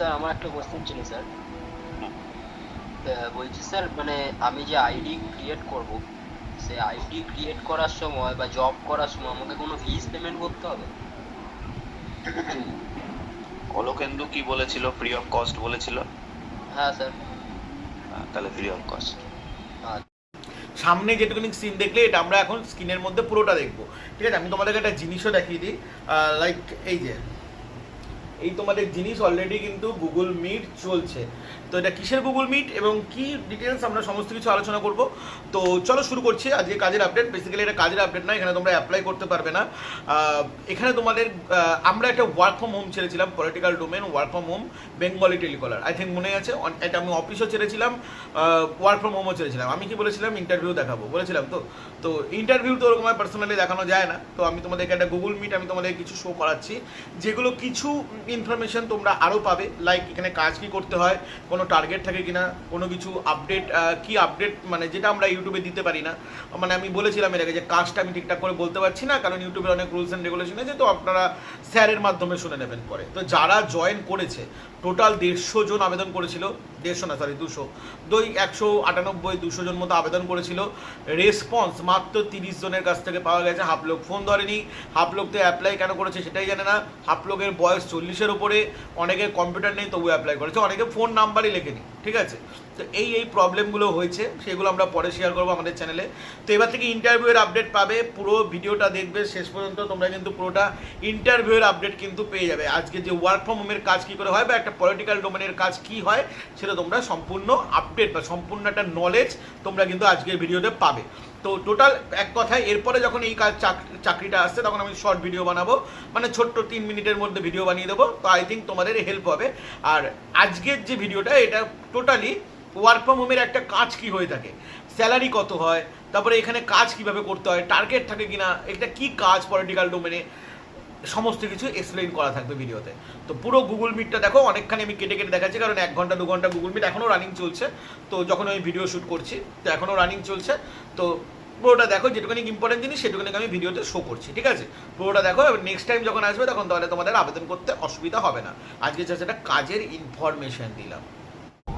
Sir আমার একটা question ছিল স্যার বলছি স্যার মানে আমি যে আইডি ক্রিয়েট করব সে আইডি ক্রিয়েট করার সময় বা জব করার সময় আমাকে কোনো ফিস পেমেন্ট করতে হবে? অলোকেন্দু কি বলেছিল? ফ্রি অফ কস্ট বলেছিল? হ্যাঁ স্যার তাহলে ফ্রি অফ কস্ট সামনে যেটুকুনি সিন দেখলে এটা আমরা এখন স্ক্রিনের মধ্যে পুরোটা দেখব। ঠিক আছে আমি তোমাদেরকে একটা জিনিসও দেখিয়ে দিই। লাইক এই যে এই তোমাদের জিনিস অলরেডি কিন্তু গুগল মিট চলছে। তো এটা কিসের গুগল মিট এবং কি ডিটেলস আমরা সমস্ত কিছু আলোচনা করব? তো চলো শুরু করছি। আজকে কাজের আপডেট বেসিক্যালি এটা কাজের আপডেট না এখানে তোমরা অ্যাপ্লাই করতে পারবে না। এখানে তোমাদের আমরা একটা work from home ছেড়েছিলাম political domain work from home Bengali telecaller I think মনে আছে এটা আমি অফিসও ছেড়েছিলাম ওয়ার্ক ফ্রম হোমও ছেড়েছিলাম। আমি কি বলেছিলাম? ইন্টারভিউ দেখাবো, বলেছিলাম তো? তো ইন্টারভিউ তো ওরকম পার্সোনালি দেখানো যায় না। তো আমি তোমাদেরকে একটা গুগল মিট আমি তোমাদের কিছু শো করাচ্ছি, যেগুলো কিছু ইনফরমেশন তোমরা আরও পাবে। লাইক এখানে কাজ কি করতে হয়, কোনো টার্গেট থাকে কিনা, কোনো কিছু আপডেট কি আপডেট মানে যেটা আমরা ইউটিউবে দিতে পারি না। মানে আমি বলেছিলাম এর আগে যে কাজটা আমি ঠিকঠাক করে বলতে পারছি না, কারণ ইউটিউবের অনেক রুলস অ্যান্ড রেগুলেশন আছে, তো আপনারা স্যারের মাধ্যমে শুনে নেবেন পরে। তো যারা জয়েন করেছে টোটাল দেড়শো জন আবেদন করেছিল দেড়শো না সরি দুশো। দুই একশো আটানব্বই, দুশো জন মতো আবেদন করেছিল। রেসপন্স মাত্র তিরিশ জনের কাছ থেকে পাওয়া গেছে। হাফলোক ফোন ধরেনি। হাফ লোক তো অ্যাপ্লাই কেন করেছে সেটাই জানে না। হাফ লোকের বয়স চল্লিশের ওপরে অনেকে কম্পিউটার নেই তবু অ্যাপ্লাই করেছে। অনেকে ফোন নাম্বারই লেখেনি। ঠিক আছে? তো এই এই প্রবলেমগুলো হয়েছে, সেগুলো আমরা পরে শেয়ার করব আমাদের চ্যানেলে তো এবার থেকে ইন্টারভিউয়ের আপডেট পাবে, পুরো ভিডিওটা দেখবে, শেষ পর্যন্ত তোমরা কিন্তু পুরোটা ইন্টারভিউয়ের আপডেট কিন্তু পেয়ে যাবে। আজকে যে ওয়ার্ক ফ্রম হোমের কাজ কী করে হয় বা একটা পলিটিক্যাল ডোমেনের কাজ কি হয়, সেটা তোমরা সম্পূর্ণ আপডেট বা সম্পূর্ণ একটা নলেজ তোমরা কিন্তু আজকের ভিডিওতে পাবে। তো টোটাল এক কথায়, এরপরে যখন এই কাজ চাক- চাকরিটা আসছে, তখন আমি শর্ট ভিডিও বানাবো। মানে ছোট্ট তিন মিনিটের মধ্যে ভিডিও বানিয়ে দেবো। তো আই থিঙ্ক তোমাদের হেল্প হবে। আর আজকের যে ভিডিওটা এটা টোটালি ওয়ার্ক ফ্রম হোমের একটা কাজ কি হয়ে থাকে? স্যালারি কত হয়? তারপরে এখানে কাজ কীভাবে করতে হয়? টার্গেট থাকে কিনা? এটা কি কাজ পলিটিক্যাল ডোমেনে সমস্ত কিছু এক্সপ্লেইন করা থাকবে ভিডিওতে তো পুরো গুগল মিটটা দেখো, অনেকখানি আমি কেটে কেটে দেখাচ্ছি, কারণ এক ঘণ্টা, দু ঘণ্টা গুগল মিট এখনও রানিং চলছে। তো যখন আমি ভিডিও শ্যুট করছি, তো এখনও রানিং চলছে। তো পুরোটা দেখো, যেটুকুনি ইম্পর্টেন্ট জিনিস সেটুকুনি আমি ভিডিওতে শো করছি, ঠিক আছে? পুরোটা দেখো, এবার নেক্সট টাইম যখন আসবে, তখন তাহলে তোমাদের আবেদন করতে অসুবিধা হবে না। আজকে জাস্ট একটা কাজের ইনফরমেশন দিলাম।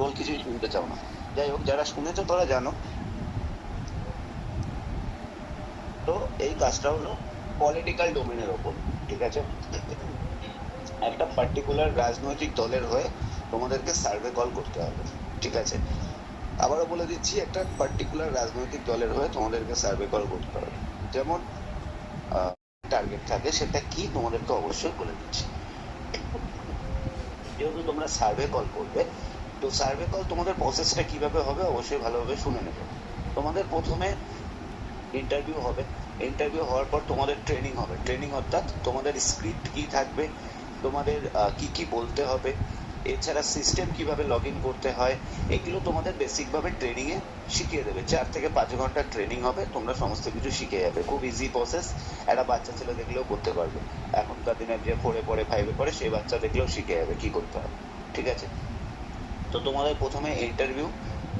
বল কিছুই শুনতে চাও না। যাই হোক, যারা শুনেছো তারা জানো। তো এই কাজটা হলো পলিটিক্যাল ডোমেনের ওপর, ঠিক আছে? একটা পার্টিকুলার রাজনৈতিক দলের হয়ে তোমাদেরকে সার্ভে কল করতে হবে, ঠিক আছে? আবারও বলে দিচ্ছি, একটা পার্টিকুলার রাজনৈতিক দলের হয়ে তোমাদেরকে সার্ভে কল করতে হবে। যেমন টার্গেট থাকে, সেটা কি তোমাদেরকে অবশ্যই বলে দিচ্ছি। যেহেতু তোমরা সার্ভে কল করবে তো সার্ভে কল তোমাদের প্রসেসটা কীভাবে হবে অবশ্যই ভালোভাবে শুনে নেবে। তোমাদের প্রথমে ইন্টারভিউ হবে। ইন্টারভিউ হওয়ার পর তোমাদের ট্রেনিং হবে। ট্রেনিং অর্থাৎ তোমাদের স্ক্রিপ্ট কি থাকবে, তোমাদের কি কি বলতে হবে, এছাড়া সিস্টেম কীভাবে লগ ইন করতে হয়, এগুলো তোমাদের বেসিকভাবে ট্রেনিংয়ে শিখিয়ে দেবে। চার থেকে পাঁচ ঘণ্টার ট্রেনিং হবে, তোমরা সমস্ত কিছু শিখে যাবে। খুব ইজি প্রসেস একটা বাচ্চা ছেলে দেখলেও করতে পারবে। এখনকার দিনে যে ফোরে পড়ে ফাইভে পড়ে, সেই বাচ্চা দেখলেও শিখে যাবে কি করতে হবে। ঠিক আছে? তো তোমাদের প্রথমে ইন্টারভিউ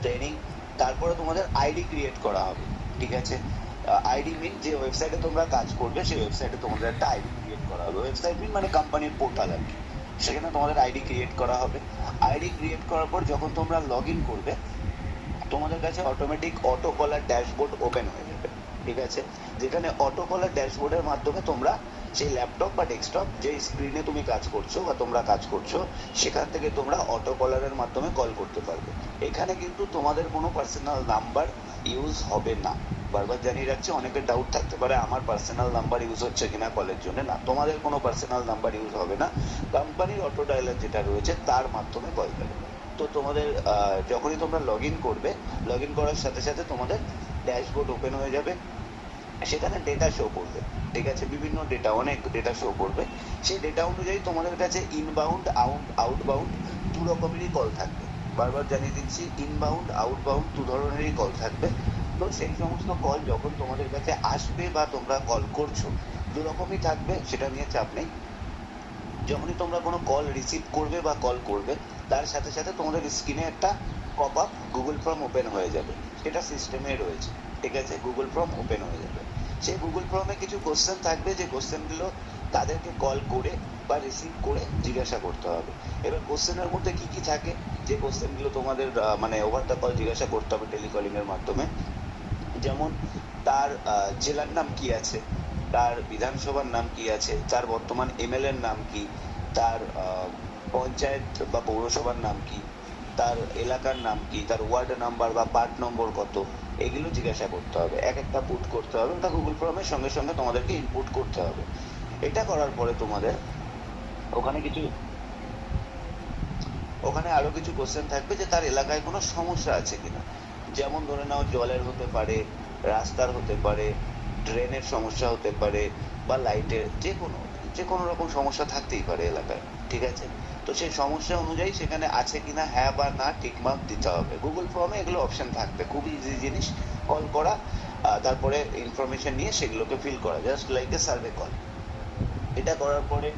ট্রেনিং তারপরে তোমাদের আইডি ক্রিয়েট করা হবে, ঠিক আছে? আইডি মিন যে ওয়েবসাইটে তোমরা কাজ করবে, সেই ওয়েবসাইটে তোমাদের একটা আইডি ক্রিয়েট করা হবে। ওয়েবসাইট মিন মানে কোম্পানির পোর্টাল আর কি। সেখানে তোমাদের আইডি ক্রিয়েট করা হবে। আইডি ক্রিয়েট করার পর যখন তোমরা লগ ইন করবে, তোমাদের কাছে automatic auto caller dashboard open হয়ে যাবে। ঠিক আছে? যেখানে অটো কলার ড্যাশবোর্ডের মাধ্যমে তোমরা সেই ল্যাপটপ বা ডেস্কটপ যে স্ক্রিনে তুমি কাজ করছ বা তোমরা কাজ করছ, সেখান থেকে তোমরা অটো কলারের মাধ্যমে কল করতে পারবে। এখানে কিন্তু তোমাদের কোনো পার্সোনাল নাম্বার ইউজ হবে না। বারবার জানিয়ে রাখছি অনেকের ডাউট থাকতে পারে, আমার পার্সোনাল নাম্বার ইউজ হচ্ছে কিনা কলের জন্য। না, তোমাদের কোনো পার্সোনাল নাম্বার ইউজ হবে না। কোম্পানির অটো ডায়ালার যেটা রয়েছে, তার মাধ্যমে কল যাবে তো তোমাদের যখনই তোমরা লগ ইন করবে লগ ইন করার সাথে সাথে তোমাদের ড্যাশবোর্ড ওপেন হয়ে যাবে। সেখানে ডেটা শো করবে ঠিক আছে? বিভিন্ন ডেটা অনেক ডেটা শো করবে সেই ডেটা অনুযায়ী তোমাদের কাছে ইনবাউন্ড আউট আউটবাউন্ড দু রকমেরই কল থাকবে। বারবার জানিয়ে দিচ্ছি ইনবাউন্ড আউটবাউন্ড দু ধরনেরই কল থাকবে। তো সেই সমস্ত কল যখন তোমাদের কাছে আসবে বা তোমরা কল করছ, দু রকমই থাকবে, সেটা নিয়ে চাপ নেই। যখনই তোমরা কোনো কল রিসিভ করবে বা কল করবে, তার সাথে সাথে তোমাদের স্ক্রিনে একটা pop up Google form open হয়ে যাবে। সেটা সিস্টেমে রয়েছে। ঠিক আছে? গুগল ফর্ম ওপেন হয়ে যাবে। সেই গুগল ফর্মে কিছু কোশ্চেন থাকবে। যে কোশ্চেনগুলো তাদেরকে কল করে বা রিসিভ করে জিজ্ঞাসা করতে হবে। এবার কোশ্চেনের মধ্যে কি কি থাকে? যে কোশ্চেনগুলো তোমাদের মানে ওভার দ্য কল জিজ্ঞাসা করতে হবে টেলিকলিং এর মাধ্যমে। যেমন তার জেলার নাম কি আছে? তার বিধানসভার নাম কি আছে? তার বর্তমান এমএলএ এর নাম কি? তার পঞ্চায়েত বা পৌরসভার নাম কি? তার এলাকার নাম কি? তার ওয়ার্ড নাম্বার বা পার্ট নম্বর কত? এগুলো জিজ্ঞাসা করতে হবে। এক একটা পুট করতে হবে। ওটা গুগল ফর্মের সঙ্গে সঙ্গে তোমাদেরকে ইনপুট করতে হবে। এটা করার পরে তোমাদের ওখানে কিছু ওখানে আরও কিছু কোশ্চেন থাকবে যে তার এলাকায় কোনো সমস্যা আছে কিনা। যেমন ধরে নাও জলের হতে পারে, রাস্তার হতে পারে ড্রেনের সমস্যা হতে পারে বা লাইটের যে কোনো। যে কোনো রকম সমস্যা থাকতেই পারে এলাকায়, ঠিক আছে? তো সেই সমস্যা অনুযায়ী সেখানে আছে কিনা হ্যাঁ বা না টিক মার্ক দিতে হবে। গুগল ফর্মে এগুলো অপশন থাকবে। খুব ইজি জিনিস কল করা তারপরে ইনফরমেশন নিয়ে সেগুলোকে ফিল করা just like a survey call এটা করার পরে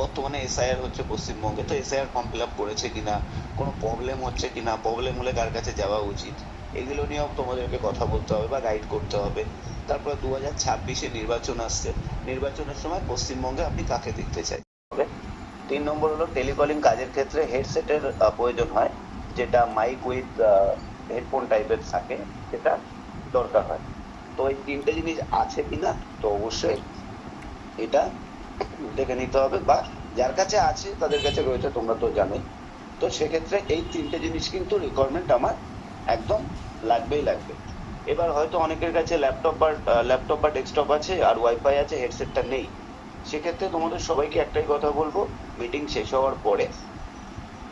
বর্তমানে এসআইআর হচ্ছে পশ্চিমবঙ্গে। তো এসআইআর ফর্ম ফিল আপ করেছে কিনা, কোনো প্রবলেম হচ্ছে কিনা প্রবলেম হলে কার কাছে যাওয়া উচিত? এগুলো নিয়েও তোমাদেরকে কথা বলতে হবে বা গাইড করতে হবে। তারপরে দু হাজার ছাব্বিশে নির্বাচন আসছে। নির্বাচনের সময় পশ্চিমবঙ্গে আপনি কাকে দেখতে চাই? তিন নম্বর হলো টেলিকলিং কাজের ক্ষেত্রে হেডসেটের প্রয়োজন হয়, যেটা মাইক উইথ হেডফোন টাইপের থাকে, সেটা দরকার হয়। তো এই তিনটে জিনিস আছে কিনা? তো অবশ্যই এটা দেখে নিতে হবে। বা যার কাছে আছে, তাদের কাছে রয়েছে, তোমরা তো জানোই। তো সেক্ষেত্রে এই তিনটে জিনিস কিন্তু রিকোয়ারমেন্ট আমার একদম লাগবেই লাগবে। এবার হয়তো অনেকের কাছে ল্যাপটপ বা ল্যাপটপ বা ডেস্কটপ আছে আর ওয়াইফাই আছে হেডসেটটা নেই। সেক্ষেত্রে তোমাদের সবাইকে একটাই কথা বলব মিটিং শেষ হওয়ার পরে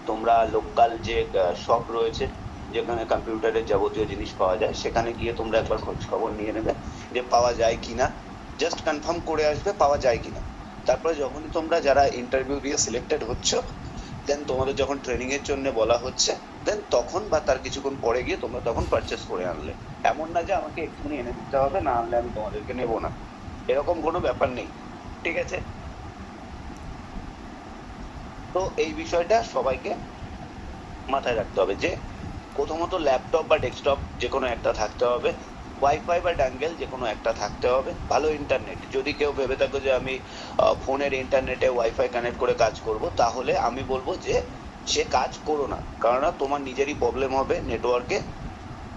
তোমরা লোকাল যে শপ রয়েছে, যেখানে কম্পিউটারের যাবতীয় জিনিস পাওয়া যায়, সেখানে গিয়ে তোমরা একবার খোঁজ খবর নিয়ে নেবে যে পাওয়া যায় কিনা। জাস্ট কনফার্ম করে আসবে পাওয়া যায় কিনা। তারপরে যখনই তোমরা যারা ইন্টারভিউ দিয়ে সিলেক্টেড হচ্ছ দেন তোমাদের যখন ট্রেনিং এর জন্য বলা হচ্ছে দেন তখন বা তার কিছুক্ষণ পরে গিয়ে তোমরা তখন পারচেস করে আনলে। এমন না যে আমাকে এক্ষুনি এনে দিতে হবে, না আনলে আমি তোমাদেরকে নেব না। এরকম কোনো ব্যাপার নেই, ঠিক আছে? তো এই বিষয়টা সবাইকে মাথায় রাখতে হবে যে, প্রথমত ল্যাপটপ বা ডেস্কটপ যে কোনো একটা থাকতে হবে ওয়াইফাই বা ড্যাঙ্গেল যে কোনো একটা থাকতে হবে, ভালো ইন্টারনেট যদি কেউ ভেবে থাকো যে আমি ফোনের ইন্টারনেটে ওয়াইফাই কানেক্ট করে কাজ করব, তাহলে আমি বলব যে সে কাজ করো না। কেননা তোমার নিজেরই প্রবলেম হবে নেটওয়ার্কে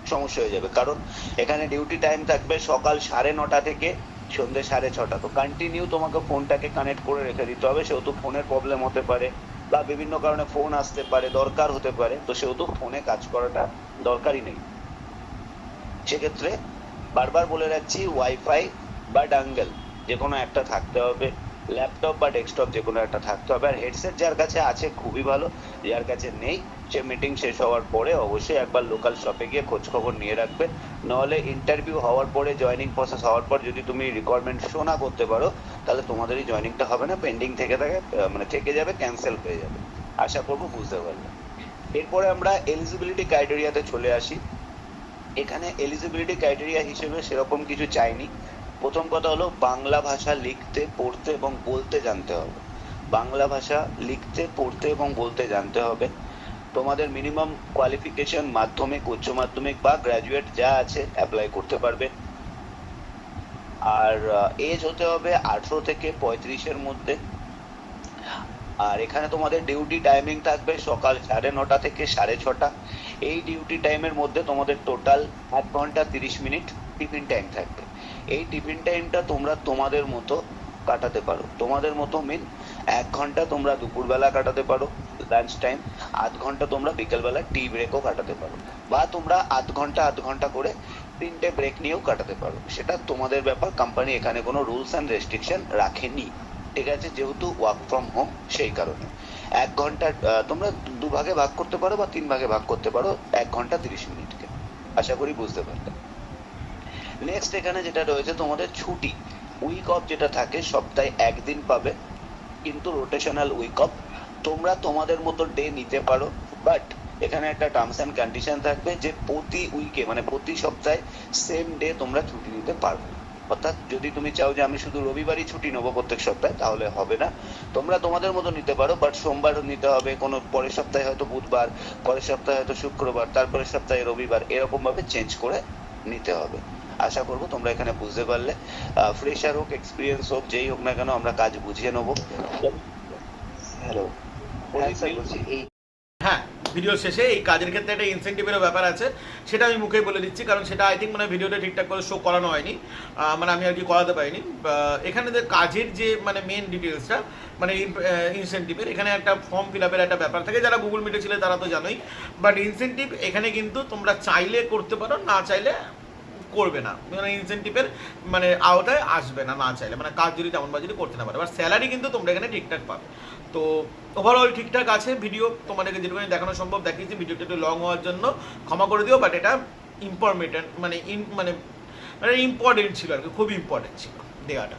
সমস্যা হয়ে যাবে। কারণ এখানে ডিউটি টাইম থাকবে সকাল সাড়ে নটা থেকে সন্ধ্যে সাড়ে ছটা। তো কন্টিনিউ তোমাকে ফোনটাকে কানেক্ট করে রেখে দিতে হবে। সেহেতু ফোনের প্রবলেম হতে পারে বা বিভিন্ন কারণে ফোন আসতে পারে, দরকার হতে পারে। তো সেহেতু ফোনে কাজ করাটা দরকারই নেই। সেক্ষেত্রে বারবার বলে রাখছি ওয়াইফাই বা ডাঙ্গেল যে কোনো একটা থাকতে হবে। ল্যাপটপ বা ডেস্কটপ যে কোনো একটা থাকতে হবে। আর হেডসেট যার কাছে আছে খুবই ভালো, যার কাছে নেই, সে মিটিং শেষ হওয়ার পরে অবশ্যই একবার লোকাল শপে গিয়ে খোঁজ খবর নিয়ে রাখবে। নাহলে ইন্টারভিউ হওয়ার পরে জয়েনিং প্রসেস হওয়ার পর যদি তুমি রিকোয়ারমেন্ট শো না করতে পারো, তাহলে তোমাদেরই জয়েনিংটা হবে না পেন্ডিং থেকে থাকে মানে থেকে যাবে ক্যান্সেল হয়ে যাবে। আশা করব বুঝতে পারলে। এরপরে আমরা এলিজিবিলিটি ক্রাইটেরিয়াতে চলে আসি। এখানে এলিজিবিলিটি ক্রাইটেরিয়া হিসেবে সেরকম কিছু চাইনি। প্রথম কথা হলো বাংলা ভাষা লিখতে, পড়তে এবং বলতে জানতে হবে। বাংলা ভাষা লিখতে, পড়তে এবং বলতে জানতে হবে। তোমাদের মিনিমাম কোয়ালিফিকেশন মাধ্যমিক, উচ্চ মাধ্যমিক বা গ্র্যাজুয়েট যা আছে অ্যাপ্লাই করতে পারবে। আর এজ হতে হবে আঠেরো থেকে পঁয়ত্রিশের মধ্যে। আর এখানে তোমাদের ডিউটি টাইমিং থাকবে সকাল সাড়ে নটা থেকে সাড়ে ছটা। এই ডিউটি টাইমের মধ্যে তোমাদের টোটাল এক ঘণ্টা তিরিশ মিনিট টিফিন টাইম থাকবে। এই টিফিন টাইমটা তোমরা তোমাদের মতো কাটাতে পারো। তোমাদের মতো মিন এক ঘণ্টা তোমরা দুপুরবেলা কাটাতে পারো লাঞ্চ টাইম আধ ঘণ্টা তোমরা বিকেলবেলা টি ব্রেকও কাটাতে পারো। বা তোমরা আধ ঘণ্টা আধ ঘণ্টা করে তিনটে ব্রেক নিয়েও কাটাতে পারো। সেটা তোমাদের ব্যাপার কোম্পানি এখানে কোনো রুলস অ্যান্ড রেস্ট্রিকশন রাখেনি। ঠিক আছে? যেহেতু ওয়ার্ক ফ্রম হোম সেই কারণে। এক ঘণ্টা তোমরা দু ভাগে ভাগ করতে পারো বা তিন ভাগে ভাগ করতে পারো, এক ঘণ্টা তিরিশ মিনিটকে। আশা করি বুঝতে পারলে। নেক্সট এখানে যেটা রয়েছে, তোমাদের ছুটি। উইক অফ যেটা থাকে, সপ্তাহে একদিন পাবে কিন্তু রোটেশনাল উইক অফ তোমরা তোমাদের মতো ডে নিতে পারো বাট এখানে একটা টার্মস অ্যান্ড কন্ডিশন থাকবে যে প্রতি উইকে মানে প্রতি সপ্তাহে সেম ডে তোমরা ছুটি নিতে পারবে। অর্থাৎ যদি তুমি চাও যে আমি শুধু রবিবারই ছুটি নেব প্রত্যেক সপ্তাহে, তাহলে হবে না। তোমরা তোমাদের মতো নিতে পারো বাট সোমবার নিতে হবে, কোনো পরের সপ্তাহে হয়তো বুধবার, পরের সপ্তাহে হয়তো শুক্রবার, তারপরের সপ্তাহে রবিবার এরকম ভাবে চেঞ্জ করে নিতে হবে। আশা করব তোমরা এখানে বুঝতে পারলে। ফ্রেশার হোক এক্সপিরিয়েন্স হোক যেই হোক না কেন আমরা কাজ বুঝিয়ে নেব। হ্যালো হ্যাঁ এই হ্যাঁ ভিডিও শেষে এই কাজের ক্ষেত্রে একটা ইনসেন্টিভেরও ব্যাপার আছে। সেটা আমি মুখেই বলে দিচ্ছি কারণ সেটা আই থিঙ্ক মানে ভিডিওটা ঠিকঠাক করে শো করানো হয়নি। মানে আমি আর কি করাতে পারিনি। এখানে যে কাজের যে মানে মেন ডিটেলসটা মানে ইনসেন্টিভের এখানে একটা ফর্ম ফিল আপের একটা ব্যাপার থাকে। যারা গুগল মিটে ছিল তারা তো জানোই। বাট ইনসেন্টিভ এখানে কিন্তু তোমরা চাইলে করতে পারো না চাইলে করবে না। মানে ইনসেন্টিভের মানে আওতায় আসবে না না চাইলে। মানে কাজ যদি তেমন বা যদি করতে না পারে। এবার স্যালারি কিন্তু তোমরা এখানে ঠিকঠাক পাবে। তো ওভারঅল ঠিকঠাক আছে ভিডিও তোমাদেরকে যেরকম দেখানো সম্ভব দেখিয়েছি। ভিডিওটা একটু লং হওয়ার জন্য। ক্ষমা করে দিও বাট এটা ইম্পর্টেন্ট মানে ইন মানে মানে ইম্পর্টেন্ট ছিল আর কি। খুব ইম্পর্টেন্ট ছিল দেওয়াটা